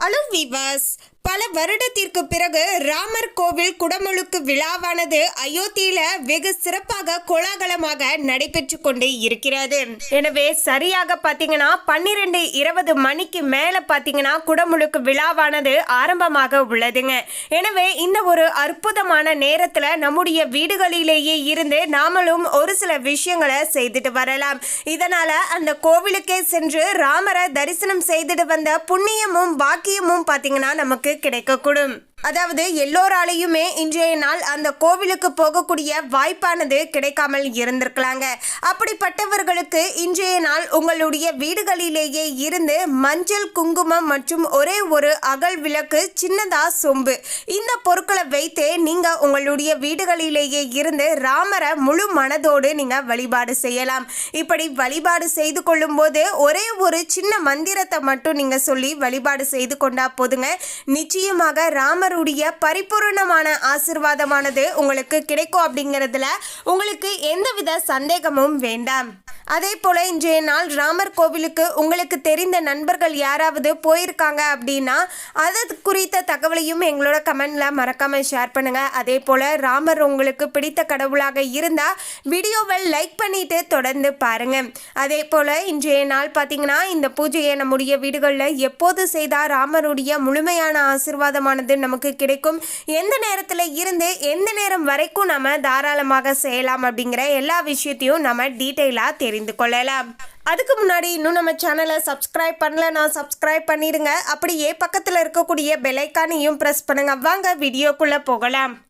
Hello viewers, பல வருடத்திற்கு பிறகு ராமர் கோவில் குடமுழுக்கு விழாவானது அயோத்தியில வெகு சிறப்பாக கோலாகலமாக நடைபெற்று கொண்டு இருக்கிறது. எனவே சரியாக பாத்தீங்கன்னா பன்னிரெண்டு இருபது மணிக்கு மேல பாத்தீங்கன்னா குடமுழுக்கு விழாவானது ஆரம்பமாக உள்ளதுங்க. எனவே இந்த ஒரு அற்புதமான நேரத்துல நம்முடைய வீடுகளிலேயே இருந்து நாமளும் ஒரு சில விஷயங்களை செய்துட்டு வரலாம். இதனால அந்த கோவிலுக்கே சென்று ராமரை தரிசனம் செய்துட்டு வந்த புண்ணியமும் பாக்கியமும் பாத்தீங்கன்னா நமக்கு கிடைக்கக்கூடும். அதாவது எல்லோராலையுமே இன்றைய நாள் அந்த கோவிலுக்கு போகக்கூடிய வாய்ப்பானது கிடைக்காமல் இருந்திருக்கலாங்க. அப்படிப்பட்டவர்களுக்கு இன்றைய நாள் உங்களுடைய வீடுகளிலேயே இருந்து மஞ்சள் குங்குமம் மற்றும் ஒரே ஒரு அகல் விளக்கு சின்னதா சொம்பு. இந்த பொருட்களை வைத்தே நீங்க உங்களுடைய வீடுகளிலேயே இருந்து ராமரை முழு மனதோடு நீங்க வழிபாடு செய்யலாம். இப்படி வழிபாடு செய்து கொள்ளும் போது ஒரே ஒரு சின்ன மந்திரத்தை மட்டும் நீங்க சொல்லி வழிபாடு செய்து கொண்டா போதுங்க. நிச்சயமாக ராமருடைய பரிபூரணமான ஆசிர்வாதமானது உங்களுக்கு கிடைக்கும் அப்படிங்கிறதுல உங்களுக்கு எந்தவித சந்தேகமும் வேண்டாம். அதே போல இன்றைய நாள் ராமர் கோவிலுக்கு உங்களுக்கு தெரிந்த நண்பர்கள் யாராவது போயிருக்காங்க அப்படின்னா அது குறித்த தகவலையும் எங்களோட கமெண்ட்ல மறக்காம ஷேர் பண்ணுங்க. அதே போல ராமர் உங்களுக்கு பிடித்த கடவுளாக இருந்தா வீடியோவை லைக் பண்ணிட்டு தொடர்ந்து பாருங்க. அதே போல இன்றைய நாள் பார்த்தீங்கன்னா இந்த பூஜையை நம்முடைய வீடுகளில் எப்போது செய்தால் ராமருடைய முழுமையான ஆசிர்வாதமானது நமக்கு கிடைக்கும். எந்த நேரத்தில் இருந்து எந்த நேரம் வரைக்கும் நம்ம தாராளமாக செய்யலாம் அப்படிங்கிற எல்லா விஷயத்தையும் நம்ம டீட்டெயிலாக தெரிந்து கொள்ளலாம். அதுக்கு முன்னாடி இன்னும் நம்ம சேனலை சப்ஸ்கிரைப் பண்ணலன்னா சப்ஸ்கிரைப் பண்ணிடுங்க. அப்படியே பக்கத்தில் இருக்கக்கூடிய பெலைக்கானையும் ப்ரெஸ் பண்ணுங்க. வாங்க வீடியோக்குள்ளே போகலாம்.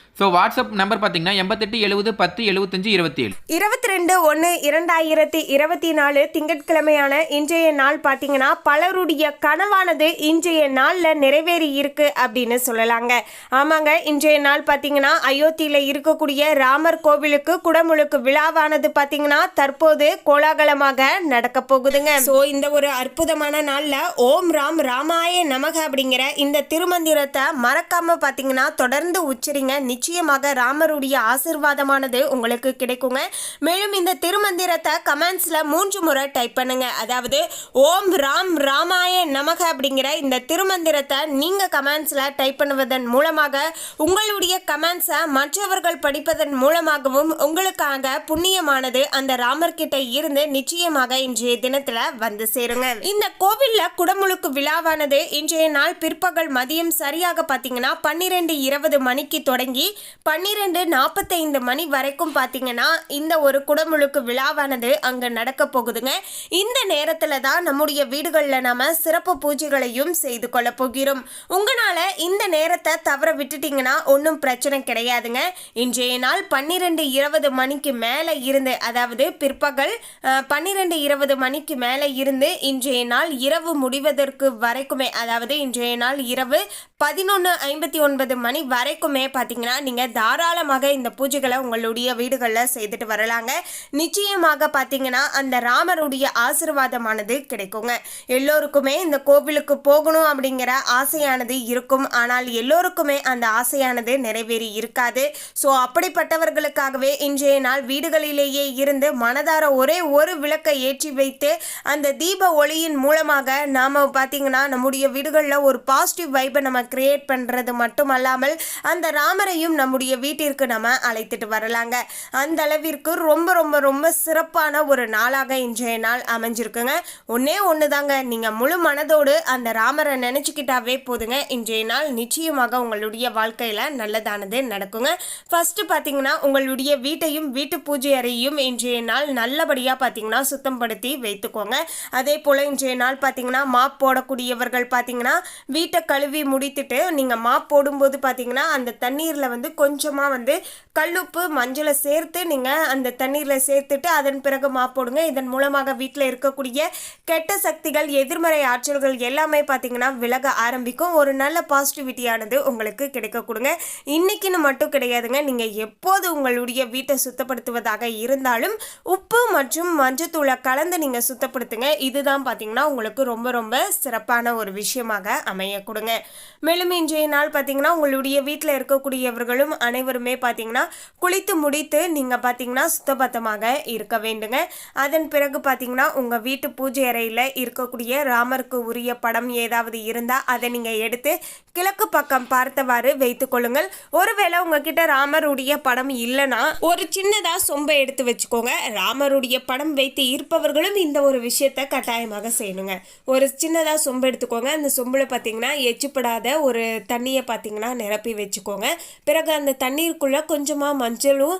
ஸோ வாட்ஸ்அப் நம்பர் பார்த்தீங்கன்னா எண்பத்தெட்டு எழுபது பத்து எழுபத்தஞ்சு இருபத்தி ஏழு இருபத்தி ரெண்டு ஒன்று இரண்டாயிரத்தி இருபத்தி நாலு திங்கட்கிழமையான இன்றைய நாள் பார்த்தீங்கன்னா பலருடைய கனவானது இன்றைய நாளில் நிறைவேறி இருக்கு அப்படின்னு சொல்லலாங்க. ஆமாங்க இன்றைய நாள் பார்த்தீங்கன்னா அயோத்தியில் இருக்கக்கூடிய ராமர் கோவிலுக்கு குடமுழுக்கு விழாவானது பார்த்தீங்கன்னா தற்போது கோலாகலமாக நடக்க போகுதுங்க. ஸோ இந்த ஒரு அற்புதமான நாளில் ஓம் ராம் ராமாய நமக அப்படிங்கிற இந்த திருமந்திரத்தை மறக்காம பார்த்தீங்கன்னா தொடர்ந்து உச்சரிங்க. நிச்சயம் நிச்சயமாக ராமருடைய ஆசிர்வாதமானது உங்களுக்கு கிடைக்குங்க. மேலும் இந்த திருமந்திரத்தை கமெண்ட்ஸில் மூன்று முறை டைப் பண்ணுங்க. அதாவது ஓம் ராம் ராமாய நமக அப்படிங்கிற இந்த திருமந்திரத்தை நீங்க கமெண்ட்ஸில் டைப் பண்ணுவதன் மூலமாக உங்களுடைய கமெண்ட்ஸை மற்றவர்கள் படிப்பதன் மூலமாகவும் உங்களுக்காக புண்ணியமானது அந்த ராமர் கிட்ட இருந்து நிச்சயமாக இன்றைய தினத்தில் வந்து சேருங்க. இந்த கோவிலில் குடமுழுக்கு விழாவானது இன்றைய நாள் பிற்பகல் மதியம் சரியாக பார்த்தீங்கன்னா பன்னிரெண்டு இருபது மணிக்கு தொடங்கி பன்னிரெண்டு நாற்பத்தைந்து மணி வரைக்கும் பார்த்தீங்கன்னா இந்த ஒரு குடமுழுக்கு விழாவானது அங்கே நடக்க போகுதுங்க. இந்த நேரத்தில் தான் நம்முடைய வீடுகளில் நாம் சிறப்பு பூஜைகளையும் செய்து கொள்ள போகிறோம். உங்களால் இந்த நேரத்தை தவற விட்டுட்டீங்கன்னா ஒன்றும் பிரச்சனை கிடையாதுங்க. இன்றைய நாள் பன்னிரெண்டு இருபது மணிக்கு மேலே இருந்து அதாவது பிற்பகல் பன்னிரெண்டு இருபது மணிக்கு மேலே இருந்து இன்றைய நாள் இரவு முடிவதற்கு வரைக்குமே அதாவது இன்றைய நாள் இரவு பதினொன்று ஐம்பத்தி ஒன்பது மணி வரைக்குமே பார்த்தீங்கன்னா நீங்கள் தாராளமாக இந்த பூஜைகளை உங்களுடைய வீடுகளில் செய்துட்டு வரலாங்க. நிச்சயமாக பார்த்தீங்கன்னா அந்த ராமருடைய ஆசிர்வாதமானது கிடைக்குங்க. எல்லோருக்குமே இந்த கோவிலுக்கு போகணும் அப்படிங்கிற ஆசையானது இருக்கும். ஆனால் எல்லோருக்குமே அந்த ஆசையானது நிறைவேறி இருக்காது. ஸோ அப்படிப்பட்டவர்களுக்காகவே இன்றைய நாள் வீடுகளிலேயே இருந்து மனதார ஒரே ஒரு விளக்கை ஏற்றி வைத்து அந்த தீப ஒளியின் மூலமாக நாம் பார்த்தீங்கன்னா நம்முடைய வீடுகளில் ஒரு பாசிட்டிவ் வைப்பை நம்ம கிரியேட் பண்ணுறது மட்டுமல்லாமல் அந்த ராமரையும் நம்முடைய வீட்டிற்கு நம்ம அழைத்துட்டு வரலாங்க. அந்த அளவிற்கு ரொம்ப ரொம்ப ரொம்ப சிறப்பான ஒரு நாளாக இன்றைய நாள் அமைஞ்சிருக்குங்க. ஒன்றே ஒன்று தாங்க நீங்கள் முழு மனதோடு அந்த ராமரை நினச்சிக்கிட்டாவே போதுங்க. இன்றைய நாள் நிச்சயமாக உங்களுடைய வாழ்க்கையில் நல்லதானது நடக்குங்க. ஃபஸ்ட்டு பார்த்தீங்கன்னா உங்களுடைய வீட்டையும் வீட்டு பூஜை அறையையும் இன்றைய நாள் நல்லபடியாக பார்த்தீங்கன்னா சுத்தப்படுத்தி வைத்துக்கோங்க. அதே போல் இன்றைய நாள் பார்த்தீங்கன்னா மாப் போடக்கூடியவர்கள் பார்த்தீங்கன்னா வீட்டை கழுவி முடித்துட்டு நீங்கள் மாப் போடும்போது பார்த்தீங்கன்னா அந்த தண்ணீரில் வந்து வந்து கொஞ்சமாக வந்து கல்லுப்பு மஞ்சளை சேர்த்து நீங்கள் அந்த தண்ணீரில் சேர்த்துட்டு அதன் பிறகு மாப்போடுங்க இதன் மூலமாக வீட்டில் இருக்கக்கூடிய கெட்ட சக்திகள் எதிர்மறை ஆற்றல்கள் எல்லாமே பார்த்தீங்கன்னா விலக ஆரம்பிக்கும். ஒரு நல்ல பாசிட்டிவிட்டியானது உங்களுக்கு கிடைக்க கொடுங்க. இன்னைக்குன்னு மட்டும் கிடையாதுங்க. நீங்கள் எப்போது உங்களுடைய வீட்டை சுத்தப்படுத்துவதாக இருந்தாலும் உப்பு மற்றும் மஞ்சத்தூளை கலந்து நீங்கள் சுத்தப்படுத்துங்க. இதுதான் பார்த்தீங்கன்னா உங்களுக்கு ரொம்ப ரொம்ப சிறப்பான ஒரு விஷயமாக அமைய கொடுங்க. மேலும் இன்றைய நாள் பார்த்தீங்கன்னா உங்களுடைய வீட்டில் இருக்கக்கூடியவர்கள் இருக்கக்கூடியவர்களும் அனைவருமே பார்த்தீங்கன்னா குளித்து முடித்து நீங்கள் பார்த்தீங்கன்னா சுத்தபத்தமாக இருக்க வேண்டுங்க. அதன் பிறகு பார்த்தீங்கன்னா உங்கள் வீட்டு பூஜை அறையில் இருக்கக்கூடிய ராமருக்கு உரிய படம் ஏதாவது இருந்தால் அதை நீங்கள் எடுத்து கிழக்கு பக்கம் பார்த்தவாறு வைத்து கொள்ளுங்கள். ஒருவேளை உங்ககிட்ட ராமருடைய படம் இல்லைன்னா ஒரு சின்னதாக சொம்பை எடுத்து வச்சுக்கோங்க. ராமருடைய படம் வைத்து இருப்பவர்களும் இந்த ஒரு விஷயத்தை கட்டாயமாக செய்யணுங்க. ஒரு சின்னதாக சொம்பு எடுத்துக்கோங்க. அந்த சொம்பில் பார்த்தீங்கன்னா எச்சுப்படாத ஒரு தண்ணியை பார்த்தீங்கன்னா நிரப்பி வச்சுக்கோங்க. பிறகு பிறகு அந்த தண்ணீருக்குள்ளே கொஞ்சமாக மஞ்சளும்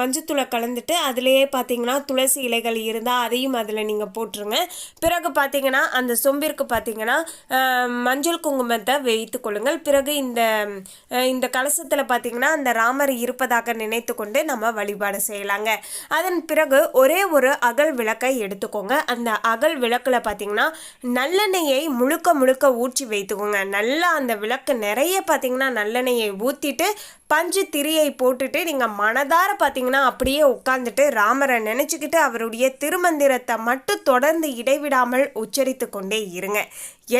மஞ்சத்தூளை கலந்துட்டு அதுலேயே பார்த்தீங்கன்னா துளசி இலைகள் இருந்தால் அதையும் அதில் நீங்கள் போட்டுருங்க. பிறகு பார்த்தீங்கன்னா அந்த சொம்பிற்கு பார்த்தீங்கன்னா மஞ்சள் குங்குமத்தை வைத்து கொள்ளுங்கள். பிறகு இந்த இந்த கலசத்தில் பார்த்தீங்கன்னா அந்த ராமர் இருப்பதாக நினைத்து கொண்டு நம்ம வழிபாடு செய்யலாங்க. அதன் பிறகு ஒரே ஒரு அகல் விளக்கை எடுத்துக்கோங்க. அந்த அகல் விளக்கில் பார்த்தீங்கன்னா நல்லெண்ணெயை முழுக்க முழுக்க ஊற்றி வைத்துக்கோங்க. நல்லா அந்த விளக்கு நிறைய பார்த்தீங்கன்னா நல்லெண்ணெயை ஊற்றிட்டு பஞ்சு திரியை போட்டுட்டு நீங்கள் மனதார பார்த்தீங்கன்னா அப்படியே உட்காந்துட்டு ராமரை நினச்சிக்கிட்டு அவருடைய திருமந்திரத்தை மட்டும் தொடர்ந்து இடைவிடாமல் உச்சரித்து கொண்டே இருங்க.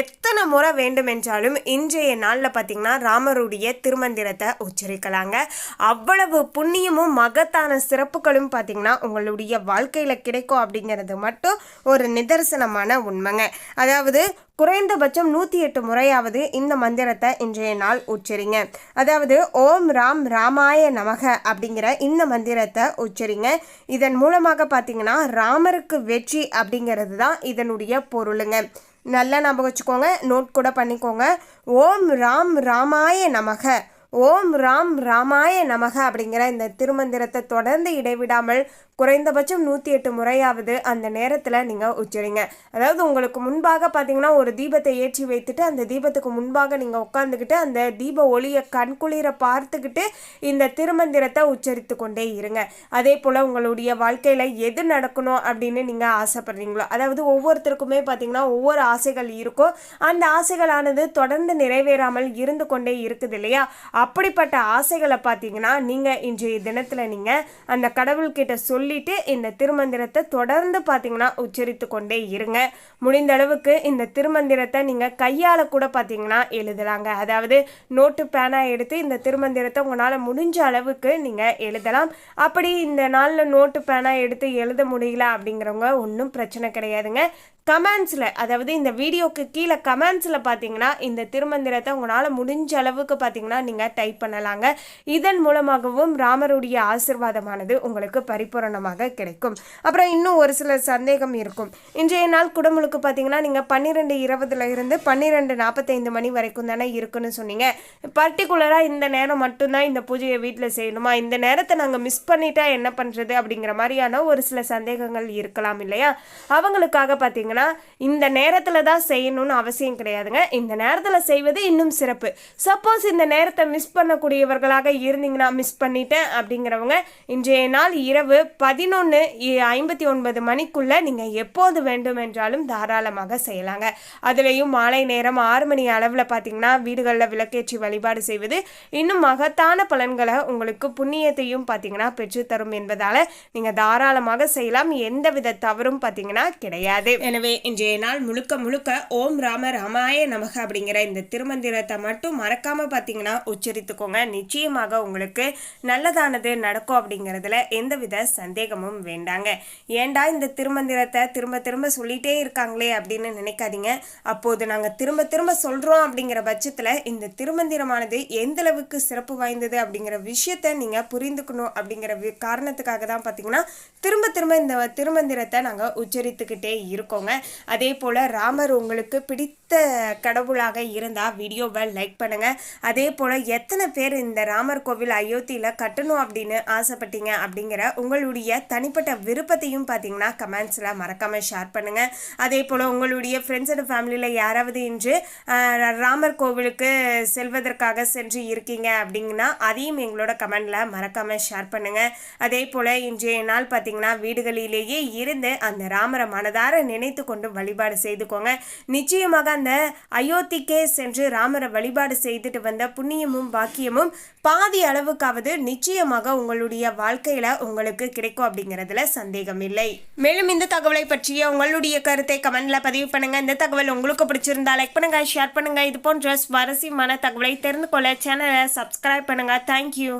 எத்தனை முறை வேண்டுமென்றாலும் இன்றைய நாளில் பார்த்தீங்கன்னா ராமருடைய திருமந்திரத்தை உச்சரிக்கலாங்க. அவ்வளவு புண்ணியமும் மகத்தான சிறப்புகளும் பார்த்தீங்கன்னா உங்களுடைய வாழ்க்கையில் கிடைக்கும் அப்படிங்கிறது மட்டும் ஒரு நிதர்சனமான உண்மைங்க. அதாவது குறைந்தபட்சம் நூற்றி எட்டு முறையாவது இந்த மந்திரத்தை இன்றைய நாள் உச்சரிங்க. அதாவது ஓம் ராம் ராமாய நமக அப்படிங்கிற இந்த மந்திரத்தை உச்சரிங்க. இதன் மூலமாக பார்த்தீங்கன்னா ராமருக்கு வெற்றி அப்படிங்கிறது தான் இதனுடைய பொருளுங்க. நல்லா ஞாபகம் வச்சுக்கோங்க நோட் கூட பண்ணிக்கோங்க. ஓம் ராம் ராமாய நமக. ஓம் ராம் ராமாய நமக அப்படிங்கிற இந்த திருமந்திரத்தை தொடர்ந்து இடைவிடாமல் குறைந்தபட்சம் நூற்றி எட்டு முறையாவது அந்த நேரத்தில் நீங்கள் உச்சரிங்க. அதாவது உங்களுக்கு முன்பாக பார்த்தீங்கன்னா ஒரு தீபத்தை ஏற்றி வைத்துட்டு அந்த தீபத்துக்கு முன்பாக நீங்கள் உட்காந்துக்கிட்டு அந்த தீப ஒளியை கண்குளிர பார்த்துக்கிட்டு இந்த திருமந்திரத்தை உச்சரித்து கொண்டே இருங்க. அதே போல் உங்களுடைய வாழ்க்கையில் எது நடக்கணும் அப்படின்னு நீங்கள் ஆசைப்படுறீங்களோ அதாவது ஒவ்வொருத்தருக்குமே பார்த்தீங்கன்னா ஒவ்வொரு ஆசைகள் இருக்கும். அந்த ஆசைகளானது தொடர்ந்து நிறைவேறாமல் இருந்து கொண்டே இருக்குது இல்லையா? அப்படிப்பட்ட ஆசைகளை பார்த்தீங்கன்னா நீங்கள் இன்றைய தினத்தில் நீங்கள் அந்த கடவுள்கிட்ட சொல்லிட்டு இந்த திருமந்திரத்தை தொடர்ந்து பார்த்தீங்கன்னா உச்சரித்து கொண்டே இருங்க. முடிந்த அளவுக்கு இந்த திருமந்திரத்தை நீங்கள் கையால் கூட பார்த்தீங்கன்னா எழுதலாங்க. அதாவது நோட்டு பேனா எடுத்து இந்த திருமந்திரத்தை உங்களால் முடிஞ்ச அளவுக்கு நீங்கள் எழுதலாம். அப்படி இந்த நாளில் நோட்டு பேனா எடுத்து எழுத முடியல அப்படிங்கிறவங்க ஒன்றும் பிரச்சனை கிடையாதுங்க. கமெண்ட்ஸில் அதாவது இந்த வீடியோக்கு கீழே கமெண்ட்ஸில் பார்த்தீங்கன்னா இந்த திருமந்திரத்தை உங்களால் முடிஞ்ச அளவுக்கு பார்த்தீங்கன்னா நீங்கள் டைப் பண்ணலாங்க. இதன் மூலமாகவும் ராமருடைய ஆசிர்வாதமானது உங்களுக்கு பரிபூரணமாக கிடைக்கும். அப்புறம் இன்னும் ஒரு சில சந்தேகம் இருக்கும். இன்றைய நாள் குடமுழுக்கு பார்த்தீங்கன்னா நீங்கள் பன்னிரெண்டு இருபதுல இருந்து பன்னிரெண்டு நாற்பத்தைந்து மணி வரைக்கும் தானே இருக்குன்னு சொன்னீங்க. பர்டிகுலராக இந்த நேரம் மட்டும்தான் இந்த பூஜையை வீட்டில் செய்யணுமா? இந்த நேரத்தை நாங்கள் மிஸ் பண்ணிட்டா என்ன பண்ணுறது அப்படிங்கிற மாதிரியான ஒரு சில சந்தேகங்கள் இருக்கலாம் இல்லையா? அவங்களுக்காக பார்த்தீங்கன்னா இந்த நேரத்தில் தான் செய்யணும்னு அவசியம் கிடையாதுங்க. இந்த நேரத்தில் செய்வது இன்னும் சிறப்பு. சப்போஸ் இந்த நேரத்தை மிஸ் பண்ணக்கூடியவர்களாக இருந்தீங்கன்னா மிஸ் பண்ணிட்டேன் அப்படிங்கிறவங்க இன்றைய நாள் இரவு பதினொன்று ஐம்பத்தி ஒன்பது மணிக்குள்ளே நீங்கள் எப்போது வேண்டும் என்றாலும் தாராளமாக செய்யலாங்க. அதுலேயும் மாலை நேரம் ஆறு மணி அளவில் பார்த்தீங்கன்னா வீடுகளில் விளக்கேற்றி வழிபாடு செய்வது இன்னும் மகத்தான பலன்களை உங்களுக்கு புண்ணியத்தையும் பார்த்தீங்கன்னா பெற்றுத்தரும் என்பதால் நீங்கள் தாராளமாக செய்யலாம். எந்தவித தவறும் பார்த்தீங்கன்னா கிடையாது. எனவே இன்றைய நாள் முழுக்க முழுக்க ஓம் ராம ராமாய நமக அப்படிங்கிற இந்த திருமந்திரத்தை மட்டும் மறக்காமல் பார்த்தீங்கன்னா உச்சரித்துக்கோங்க. நிச்சயமாக உங்களுக்கு நல்லதானது நடக்கும் அப்படிங்கிறதுல எந்தவித சந்தேகமும் வேண்டாங்க. ஏன்டா இந்த திருமந்திரத்தை திரும்ப திரும்ப சொல்லிட்டே இருக்காங்களே அப்படின்னு நினைக்காதீங்க. அப்போது நாங்கள் திரும்ப திரும்ப சொல்கிறோம் அப்படிங்கிற பட்சத்தில் இந்த திருமந்திரமானது எந்த அளவுக்கு சிறப்பு வாய்ந்தது அப்படிங்கிற விஷயத்தை நீங்கள் புரிந்துக்கணும் அப்படிங்கிற வி- காரணத்துக்காக தான் பார்த்தீங்கன்னா திரும்ப திரும்ப இந்த திருமந்திரத்தை நாங்கள் உச்சரித்துக்கிட்டே இருக்கோங்க. அதே போல் ராமர் உங்களுக்கு பிடித்த கடவுளாக இருந்தால் வீடியோவை லைக் பண்ணுங்கள் அதே போல் எத்தனை பேர் இந்த ராமர் கோவில் அயோத்தியில் கட்டணும் அப்படின்னு ஆசைப்பட்டீங்க அப்படிங்கிற உங்களுடைய தனிப்பட்ட விருப்பத்தையும் பார்த்தீங்கன்னா கமெண்ட்ஸில் மறக்காமல் ஷேர் பண்ணுங்கள் அதே போல் உங்களுடைய ஃப்ரெண்ட்ஸ் அண்ட் ஃபேமிலியில் யாராவது இன்று ராமர் கோவிலுக்கு செல்வதற்காக சென்று இருக்கீங்க அப்படிங்கன்னா அதையும் எங்களோட கமெண்டில் மறக்காமல் ஷேர் பண்ணுங்கள் அதே போல் இன்றைய நாள் பார்த்தீங்கன்னா வீடுகளிலேயே இருந்து அந்த ராமரை மனதார நினைத்து கொண்டு வழிபாடு செய்துக்கோங்க. நிச்சயமாக அந்த அயோத்திக்கே சென்று ராமரை வழிபாடு செய்துட்டு வந்த புண்ணியமும் பாக்கியமும் பாதி அளவுக்காவது நிச்சயமாக உங்களுடைய வாழ்க்கையில உங்களுக்கு கிடைக்கும் அப்படிங்கிறதுல சந்தேகம் இல்லை. மேலும் இந்த தகவலை பற்றிய உங்களுடைய கருத்தை கமெண்ட்ல பதிவு பண்ணுங்க. இந்த தகவல் உங்களுக்கு பிடிச்சிருந்தா லைக் பண்ணுங்க ஷேர் பண்ணுங்க. இது போன்ற சுவாரஸ்யமான தகவலை தெரிந்து கொள்ள சேனலை சப்ஸ்கிரைப் பண்ணுங்க. தேங்க்யூ